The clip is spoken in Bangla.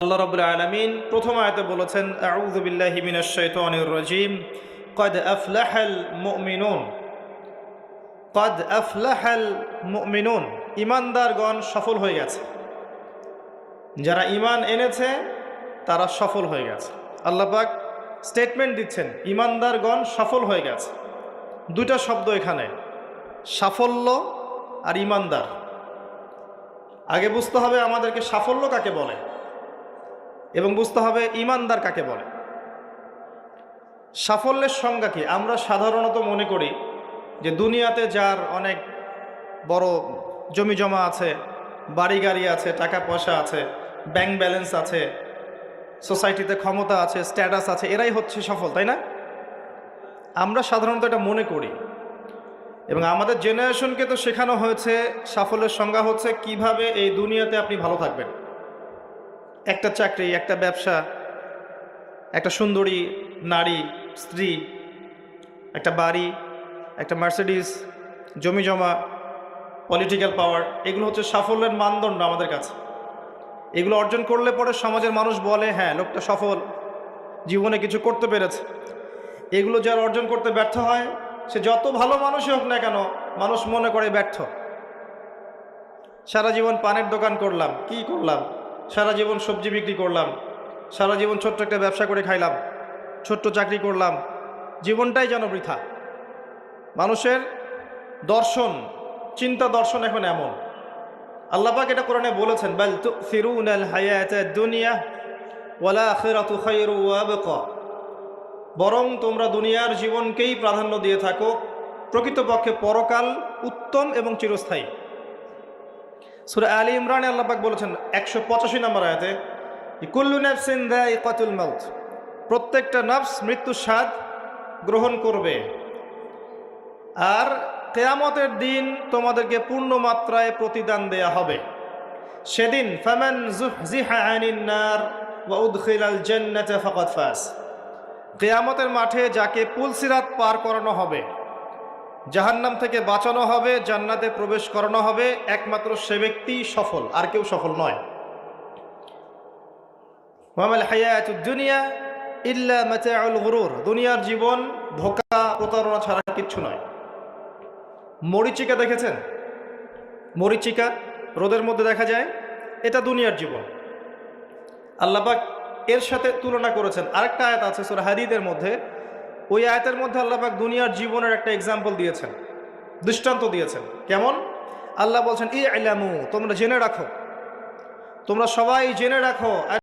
আল্লাহ রব আলমিন প্রথম আয়তে বলেছেন আউজবিল্লাহিমিনজিম কদ আফলাহাল মুমিনুন। কদ আফলাহাল মুমিনুন। ইমানদারগণ সফল হয়ে গেছে। যারা ইমান এনেছে, তারা সফল হয়ে গেছে। আল্লাপাক স্টেটমেন্ট দিচ্ছেন, ইমানদারগণ সফল হয়ে গেছে। দুটা শব্দ এখানে। সাফল্য আর ইমানদার আগে বুঝতে হবে আমাদেরকে সাফল্য কাকে বলে। এবং বুঝতে হবে ইমানদার কাকে বলে। সাফল্যের সংজ্ঞা কি? আমরা সাধারণত মনে করি যে দুনিয়াতে যার অনেক বড় জমি জমা আছে, বাড়ি গাড়ি আছে, টাকা পয়সা আছে ব্যাংক ব্যালেন্স আছে সোসাইটিতে ক্ষমতা আছে স্ট্যাটাস আছে, এরাই হচ্ছে সফল, তাই না? আমরা সাধারণত এটা মনে করি। এবং আমাদের জেনারেশনকে তো শেখানো হয়েছে, সাফল্যের সংজ্ঞা হচ্ছে কীভাবে এই দুনিয়াতে আপনি ভালো থাকবেন। একটা চাকরি, একটা ব্যবসা, একটা সুন্দরী নারী, স্ত্রী, একটা বাড়ি, একটা মার্সিডিস জমি জমা পলিটিক্যাল পাওয়ার এগুলো হচ্ছে সাফল্যের মানদণ্ড আমাদের কাছে। এগুলো অর্জন করলে পরে সমাজের মানুষ বলে হ্যাঁ লোকটা সফল, জীবনে কিছু করতে পেরেছে। এগুলো যার অর্জন করতে ব্যর্থ হয়, সে যত ভালো মানুষই হোক না কেন, মানুষ মনে করে ব্যর্থ। সারা জীবন পানের দোকান করলাম, কি করলাম? সারা জীবন সবজি বিক্রি করলাম। সারা জীবন ছোট্ট একটা ব্যবসা করে খাইলাম। ছোট্ট চাকরি করলাম। জীবনটাই যেন বৃথা। মানুষের দর্শন, চিন্তা দর্শন এখন এমন। আল্লাপাক এটা কোরআনে বলেছেন, বাল তুসিরুন আল হায়াত দুনিয়া ওয়ালা আখিরাতু খায়রু ওয়া বরং তোমরা দুনিয়ার জীবনকেই প্রাধান্য দিয়ে থাকো। প্রকৃতপক্ষে পরকাল উত্তম এবং চিরস্থায়ী। সুরা আলী ইমরানে আল্লাপাক বলেছেন, একশো পঁচাশি নম্বর আয়াতে, কুল্লু নাফসিন দাইকাতুল মাউত প্রত্যেকটা নফস মৃত্যু স্বাদ গ্রহণ করবে। আর কেয়ামতের দিন তোমাদেরকে পূর্ণ মাত্রায় প্রতিদান দেয়া হবে। সেদিন, ফামান উদখিলাল ফাস কেয়ামতের মাঠে যাকে পুলসিরাত পার করানো হবে জাহান্নাম থেকে বাঁচানো হবে, জান্নাতে প্রবেশ করানো হবে, একমাত্র সে ব্যক্তি সফল, আর কেউ সফল নয়। দুনিয়া ইল্লা দুনিয়ার জীবন ধোকা, প্রতারণা ছাড়া কিচ্ছু নয়। মরিচিকা দেখেছেন? মরিচিকা রোদের মধ্যে দেখা যায়, এটা দুনিয়ার জীবন। আল্লাপাক এর সাথে তুলনা করেছেন। আরেকটা আয়াত আছে, সুরা হাদিদের মধ্যে ওই আয়াতের মধ্যে আল্লাপাক দুনিয়ার জীবনের একটা এক্সাম্পল দিয়েছেন, দৃষ্টান্ত দিয়েছেন। কেমন? আল্লাহ বলছেন ই আলামু তোমরা জেনে রাখো। তোমরা সবাই জেনে রাখো।